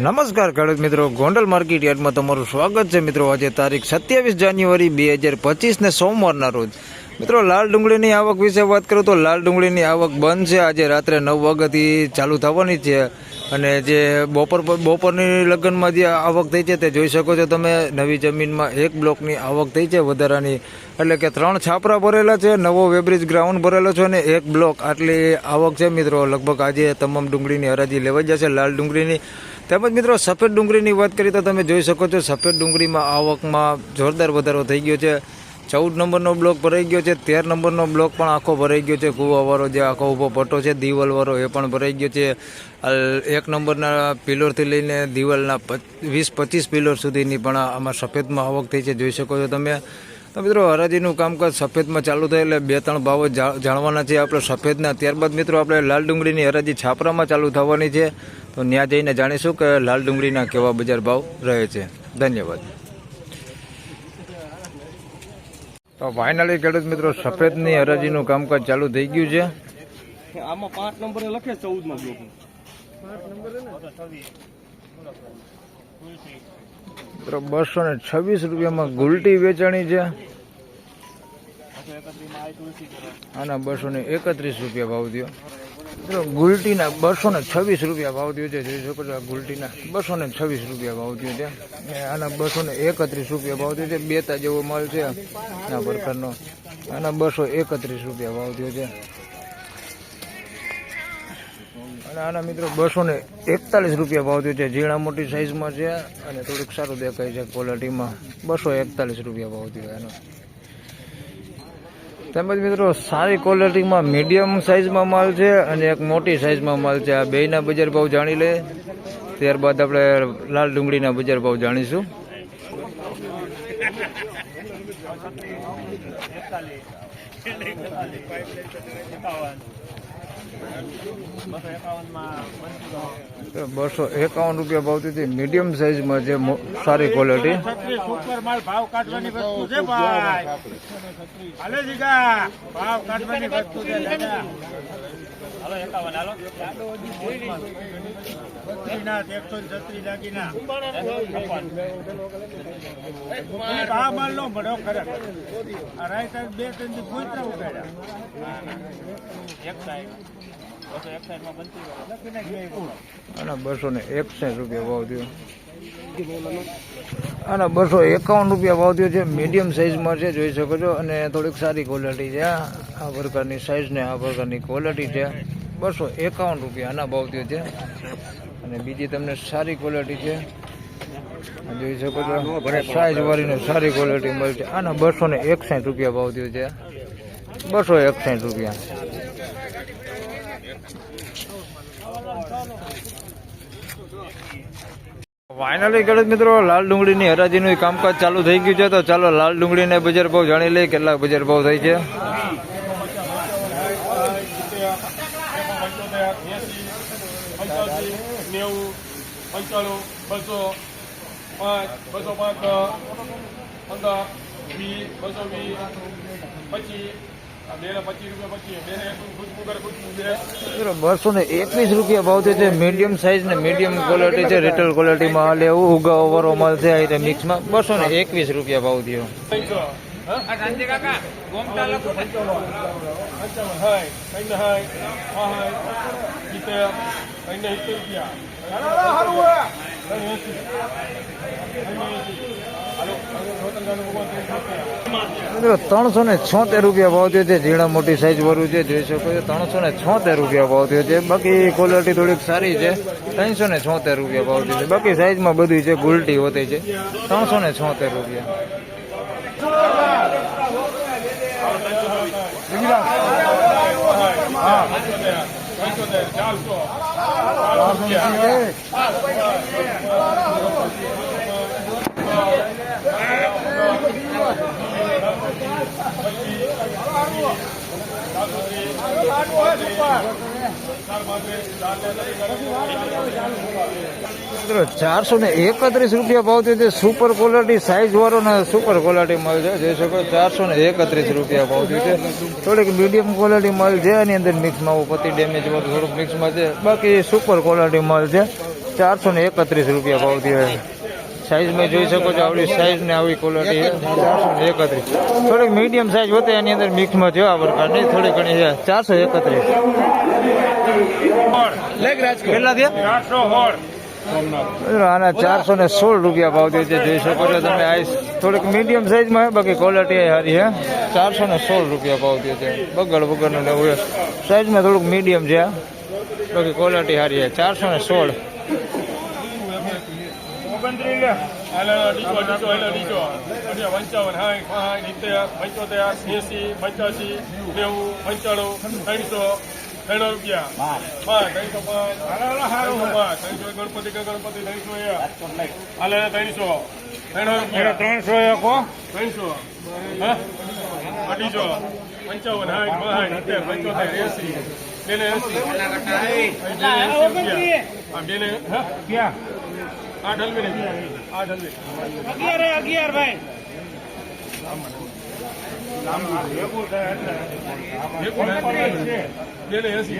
નમસ્કાર ખેડૂત મિત્રો, ગોંડલ માર્કેટ યાર્ડમાં તમારું સ્વાગત છે. મિત્રો, આજે તારીખ સત્યાવીસ જાન્યુઆરી બે હજાર પચીસને સોમવારના રોજ. મિત્રો, લાલ ડુંગળીની આવક વિશે વાત કરું તો લાલ ડુંગળીની આવક બંધ છે. આજે રાત્રે નવ વાગ્યાથી ચાલુ થવાની છે. અને જે બપોર બપોરની લગ્નમાં જે આવક થઈ છે તે જોઈ શકો છો તમે. નવી જમીનમાં એક બ્લોકની આવક થઈ છે વધારાની. એટલે કે ત્રણ છાપરા ભરેલા છે, નવો વેબ્રિજ ગ્રાઉન્ડ ભરેલો છે અને એક બ્લોક. આટલી આવક છે મિત્રો. લગભગ આજે તમામ ડુંગળીની હરાજી લેવાઈ જશે, લાલ ડુંગળીની. તેમજ મિત્રો, સફેદ ડુંગળીની વાત કરીએ તો તમે જોઈ શકો છો, સફેદ ડુંગળીમાં આવકમાં જોરદાર વધારો થઈ ગયો છે. ચૌદ નંબરનો બ્લોક ભરાઈ ગયો છે, તેર નંબરનો બ્લોક પણ આખો ભરાઈ ગયો છે, કૂવાવાળો જે આખો ઊભો પટ્ટો છે, દિવાલવાળો એ પણ ભરાઈ ગયો છે. એક નંબરના પિલરથી લઈને દિવાલના વીસ પચીસ પિલર સુધીની પણ આમાં સફેદમાં આવક થઈ છે, જોઈ શકો છો તમે. તો મિત્રો, હરાજીનું કામકાજ સફેદમાં ચાલુ થાય એટલે બે ત્રણ ભાવો જાણવાના છે આપણે સફેદના. ત્યારબાદ મિત્રો, આપણે લાલ ડુંગળીની હરાજી છાપરામાં ચાલુ થવાની છે. તો ત્યાં જઈને જાણીશું કે લાલ ડુંગળીના કેવા બજાર ભાવ રહે છે. ધન્યવાદ. તો ફાઇનલી ખેડૂત મિત્રો સફેદની હરાજીનું કામકાજ ચાલુ થઈ ગયું છે. આમાં પાંચ નંબરે લખે ચૌદમાં બ્લોક મિત્રો બસો ને છવ્વીસ રૂપિયામાં ગુલટી વેચાણી છે. આના બસો ને એકત્રીસ રૂપિયા ભાવ થયો. ગુલટીના બસો ને છવ્વીસ રૂપિયા ભાવ થયો છે. જોઈ શકો છો ગુલટીના બસો ને છવ્વીસ રૂપિયા ભાવ થયો છે. આના બસો ને એકત્રીસ રૂપિયા ભાવ થયો છે. બેતા જેવો માલ છે આ પ્રકારનો. આના બસો એકત્રીસ રૂપિયા ભાવ થયો છે. અને આના મિત્રો બસો ને એકતાલીસ રૂપિયા ભાવ થયો છે. ઝીણા મોટી સાઈઝમાં છે અને થોડુંક સારું દેખાય છે ક્વોલિટીમાં બસો એકતાલીસ રૂપિયા ભાવ થયો એનો તેમજ મિત્રો, સારી ક્વોલિટીમાં મીડિયમ સાઈઝમાં માલ છે અને એક મોટી સાઈઝમાં માલ છે. આ બેયના બજાર ભાવ જાણી લે. ત્યારબાદ આપણે લાલ ડુંગળીના બજાર ભાવ જાણીશું. બસો એકાવન રૂપિયા ભાવ થતી મીડિયમ સાઈઝમાં છે સારી ક્વોલિટી બે ત્રણ ઉગાડ્યા. એક બસો ને એકસઠ રૂપિયા ભાવ થયો. આના બસો એકાવન રૂપિયા ભાવ થયો છે. મીડિયમ સાઈઝમાં છે, જોઈ શકો છો. અને થોડીક સારી ક્વોલિટી છે આ પ્રકારની સાઈઝ ને આ પ્રકારની ક્વોલિટી છે. બસો એકાવન રૂપિયા આના ભાવ થયો છે. અને બીજી તમને સારી ક્વોલિટી છે. જોઈ શકો છો. સાઈઝ વાળીને સારી ક્વોલિટી મળશે આના બસો ને એકસાઠ રૂપિયા ભાવ થયો છે. બસો એકસાઠ રૂપિયા. ફાઇનલી ખેડૂત મિત્રો, લાલ ડુંગળીની હરાજીનું કામકાજ ચાલુ થઈ ગયું છે. તો ચાલો લાલ ડુંગળીને બજાર ભાવ જાણી લઈએ કેટલા બજાર ભાવ થાય છે. બસો બસો ને એકવીસ રૂપિયા ભાવ છે મીડિયમ સાઇઝ ને મીડિયમ ક્વોલિટી છે રિટેલ ક્વોલિટીમાં હાલે એવું ઉગા ઓવરો મળશે છે આ રીતે મિક્સમાં બસો ને એકવીસ રૂપિયા ભાવ થયો રૂપિયા મિત્રો, ત્રણસો ને છોતેર રૂપિયા ભાવ થયો છે. ઝીણા મોટી સાઈઝ વાળું છે, જોઈ શકો છો. ત્રણસો ને છોતેર રૂપિયા ભાવ થયો છે. બાકી ક્વોલિટી થોડીક સારી છે. ત્રણસો ને છોતેર રૂપિયા ભાવ થયો છે. બાકી સાઈઝમાં બધું છે, ગુલટી હોતી છે. ત્રણસો ને છોતેર રૂપિયા. ચારસો ને એકત્રીસ રૂપિયા ભાવ થયો સુપર ક્વોલિટી સાઈઝ વાળો ને સુપર ક્વોલિટી માલ છે. જોઈ શકો ચારસો ને એકત્રીસ રૂપિયા ભાવ થયો છે. થોડીક મીડિયમ ક્વોલિટી માલ છે. એની અંદર મિક્સમાં આવું પતિ ડેમેજ વાળું થોડુંક મિક્સમાં છે. બાકી સુપર ક્વોલિટી માલ છે. ચારસો ને એકત્રીસ રૂપિયા ભાવ થયો સાઈઝમાં જોઈ શકો છો, આવડી સાઈઝ ને આવી ક્વોલિટી ચારસો ને એકત્રીસ. થોડીક મીડિયમ સાઈઝ હોતે એની અંદર મિક્સમાં છે આ પ્રકારની થોડી ઘણી છે. ચારસો એકત્રીસ. કેટલા આના ચારસો ને સોળ રૂપિયા ભાવ દે છે, જોઈ શકો છો તમે. આઈસ થોડીક મીડિયમ સાઇઝમાં બાકી ક્વોલિટી સારી હે ચારસો ને સોળ રૂપિયા ભાવ દે છે. બગડ બગડનું ને સાઇઝમાં થોડુંક મીડિયમ છે. બાકી ક્વોલિટી સારી છે. ચારસો ને સોળ. હાલો અઢીસો અઢીસો એટલે અઢીસો. અઢિયા પંચાવન. સાઠ પાંચ સિત્તેર પંચોતેર એસી પંચ્યાસી નેવું પંચાણું ત્રણસો ત્રણ રૂપિયા. પાંચ ત્રણસો પાંચ. ત્રણસો ગણપતિ કે ગણપતિ ત્રણસો એક. હાલે ત્રણસો. ત્રણ રૂપિયા. ત્રણસો એક ત્રણસો. હા? અઢીસો. પંચાવન સાઠ પાંચ સિત્તેર પંચોતેર એસી. બેને એસી. બેને હા? ક્યાં? આઠ હલવી આઠ હલવી અગિયાર અગિયાર ભાઈ.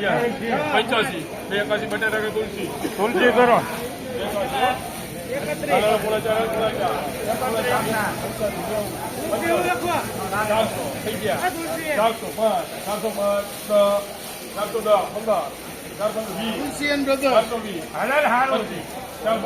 ગયા. પંચ્યાસી. બે એકાસી બટાટા કે તુલસી? તુલસી કરો. હાલો, ચાર, ચાર. ચારસો. થઈ ગયા. ચારસો પાંચ. ચારસો પાંચ ચારસો દસ પંદર. ચારસો વીસ. ચારસો વીસ. હાલ પચીસ. ચાર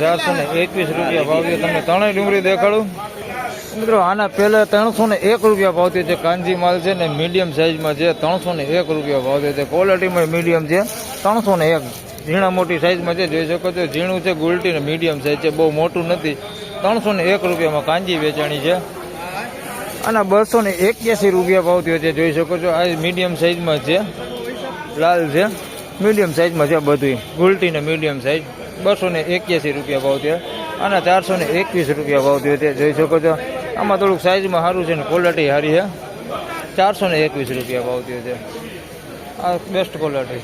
ચારસો ને એકવીસ રૂપિયા ભાવ છે. તમને ડુંગળી દેખાડું. મિત્રો, આના પહેલાં ત્રણસો એક રૂપિયા ભાવતી છે કાંજી માલ છે ને મીડિયમ સાઇઝમાં છે. ત્રણસો ને એક રૂપિયા ભાવ છે. ક્વોલિટીમાં મીડિયમ છે. ત્રણસો ને એક ઝીણા મોટી સાઈઝમાં છે. જોઈ શકો છો, ઝીણું છે, ગુલટી ને મીડિયમ સાઈઝ છે. બહુ મોટું નથી. ત્રણસો ને એક રૂપિયામાં કાંજી વેચાણી છે. આના બસો ને એક્યાસી રૂપિયા ભાવ થયો છે, જોઈ શકો છો. આ મીડિયમ સાઇઝમાં છે. લાલ છે. મીડિયમ સાઇઝમાં છે બધું ગુલટી ને મીડિયમ સાઈઝ બસો ને એક્યાસી રૂપિયા ભાવ થયો. અને ચારસો ને એકવીસ રૂપિયા ભાવ થયો છે, જોઈ શકો છો. આમાં થોડુંક સાઇઝમાં સારું છે ને ક્વોલિટી સારી છે. ચારસો ને એકવીસ રૂપિયા ભાવ થયો છે. આ બેસ્ટ ક્વોલિટી.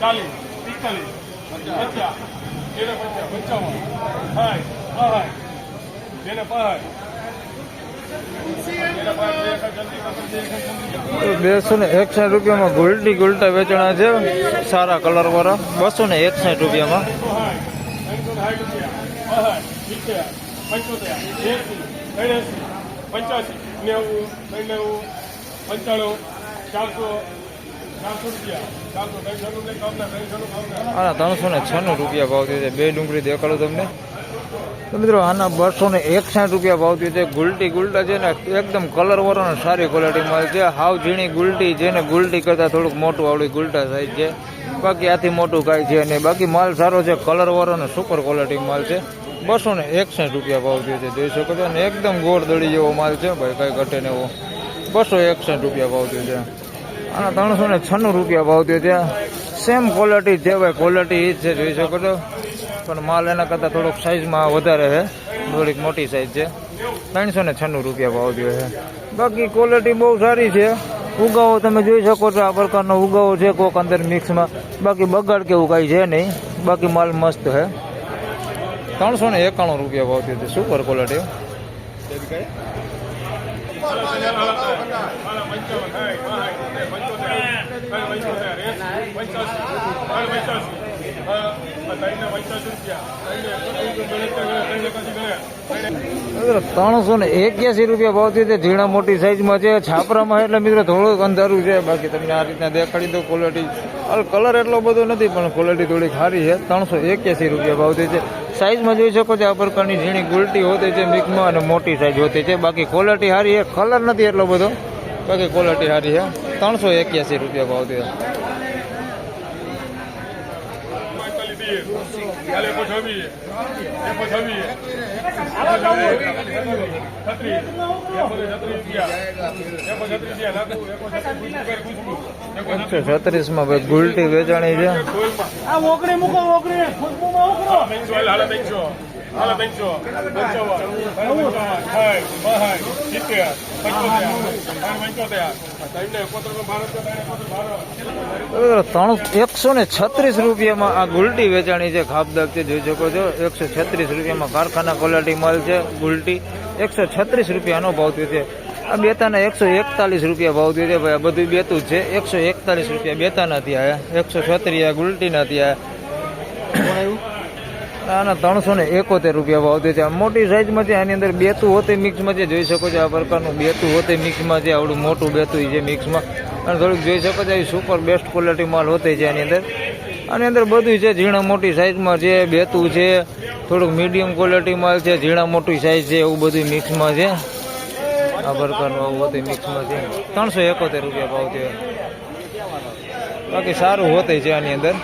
ચાલીસ. પિસ્તાલીસ. પચાસ. બે ને પચાસ. પંચાવન. સાઠ. પાંચ. પાંચ. બેસો ને એકસાઠ રૂપિયામાં ગોલ્ડી ગોલ્ટા વેચાણા છે સારા કલર વાળા બસો ને એકસાઠ રૂપિયામાં. પંચ્યાસી. નેવું. ત્રણ નેવું. પંચાણું. ચારસો. આના ત્રણસો ને છન્નું રૂપિયા ભાવ થયો છે. બે ડુંગળી દેખાડું તમને. મિત્રો, આના બસો ને એકસાઠ રૂપિયા ભાવ થયો છે. ગુલટી ગુલટા છે ને, એકદમ કલર વાળો ને સારી ક્વોલિટી માલ છે. હાવ ઝીણી ગુલટી છે ને, ગુલટી કરતાં થોડુંક મોટું આવડી ગુલટા સાઈઝ છે. બાકી આથી મોટું કાંઈ છે નહીં. બાકી માલ સારો છે કલર વાળો ને સુપર ક્વોલિટી માલ છે. બસો ને એકસાઠ રૂપિયા ભાવ થયો છે. જોઈ શકો છો ને, એકદમ ગોળ દળી જેવો માલ છે. ભાઈ, કાંઈ ઘટે ને એવો. બસો એકસાઠ રૂપિયા ભાવ થયો છે. આના ત્રણસો ને છન્નું રૂપિયા ભાવ થયો ત્યાં સેમ ક્વોલિટી છે ભાઈ ક્વોલિટી જ છે, જોઈ શકો છો. પણ માલ એના કરતાં થોડોક સાઈઝમાં વધારે છે. થોડીક મોટી સાઈઝ છે. ત્રણસો ને છન્નું રૂપિયા ભાવ થયો છે. બાકી ક્વોલિટી બહુ સારી છે. ઉગાવો તમે જોઈ શકો છો, આ પ્રકારનો ઉગાવો છે, કોક અંદર મિક્સમાં બાકી બગાડ કેવું કાંઈ છે નહીં. બાકી માલ મસ્ત છે. ત્રણસો ને એકાણું રૂપિયા ભાવ થયો છે. સુપર ક્વોલિટી Thank પંચાવન. ત્રણસો ને એક્યાસી રૂપિયા ભાવ છે. ઝીણા મોટી સાઈઝમાં છે. છાપરામાં એટલે મિત્રો થોડુંક અંધારું છે. બાકી તમને આ રીતના દેખાડી દો ક્વોલિટી કલર એટલો બધો નથી, પણ ક્વોલિટી થોડી સારી છે. ત્રણસો એક્યાસી રૂપિયા ભાવ થયો છે. સાઈઝમાં જોઈ શકો છો, આ પ્રકારની ઝીણી ગુલટી હોતી છે મિક્સમાં અને મોટી સાઈઝ હોતી છે. બાકી ક્વોલિટી સારી છે. કલર નથી એટલો બધો. બાકી ક્વોલિટી સારી છે. ત્રણસો એક્યાસી રૂપિયા ભાવ થયો. પાંચતાલીસ બે. હાલે એકો છવ્વીસ. એકો છવ્વીસ. એકો છવ્વીસ. છત્રીસ. ભાઈ ગુલટી વેચાણી છે ઓકડી મૂકો ત્રણ એકસો ને છત્રીસ રૂપિયામાં આ ગુલટી વેચાણી છે ખાપદાગ છે જોઈ શકો છો એકસો છત્રીસ રૂપિયામાં કારખાના ક્વોલિટી માલ છે, ગુલટી. એકસો છત્રીસ રૂપિયાનો ભાવ થયો છે. આ બેતાના એકસો એકતાલીસ રૂપિયા ભાવ થયો છે, ભાઈ, આ બધું બેતું જ છે. એકસો એકતાલીસ રૂપિયા બેતાના ત્યાં એકસો છત્રીસ ગુલટીના ત્યાં આના ત્રણસો ને એકોતેર રૂપિયા ભાવ થયો છે. મોટી સાઈઝમાં છે, આની અંદર બેતું હોતે મિક્સમાં છે. જોઈ શકો છો આ પ્રકારનું બેતું હોતે મિક્સમાં છે, આવડું મોટું બેતું છે મિક્સમાં અને થોડુંક જોઈ શકો છો સુપર બેસ્ટ ક્વોલિટી માલ હોતે છે આની અંદર. આની અંદર બધું છે, ઝીણા મોટી સાઈઝમાં છે, બેતું છે. થોડુંક મીડિયમ ક્વોલિટી માલ છે, ઝીણા મોટી સાઈઝ છે, એવું બધું મિક્સમાં છે. આ પ્રકારનું આવું બધું મિક્સમાં છે. ત્રણસો એકોતેર રૂપિયા ભાવ છે બાકી સારું હોતે છે આની અંદર.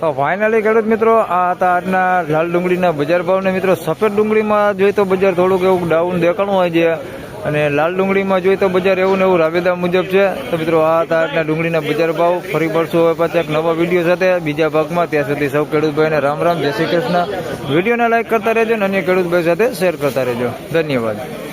તો ફાઇનલી ખેડૂત મિત્રો, આ હતા આજના લાલ ડુંગળીના બજાર ભાવને મિત્રો, સફેદ ડુંગળીમાં જોઈએ તો બજાર થોડુંક એવું ડાઉન દેખાણું હોય છે. અને લાલ ડુંગળીમાં જોઈએ તો બજાર એવું ને એવું રાબેદા મુજબ છે. તો મિત્રો, આ હતા આજના ડુંગળીના બજાર ભાવ. ફરી પડશું હવે પાછા એક નવા વીડિયો સાથે. બીજા ભાગમાં ત્યાં સુધી સૌ ખેડૂતભાઈને રામ રામ. જય શ્રી કૃષ્ણ. વિડીયોને લાઇક કરતા રહેજો અને અન્ય ખેડૂતભાઈ સાથે શેર કરતા રહેજો. ધન્યવાદ.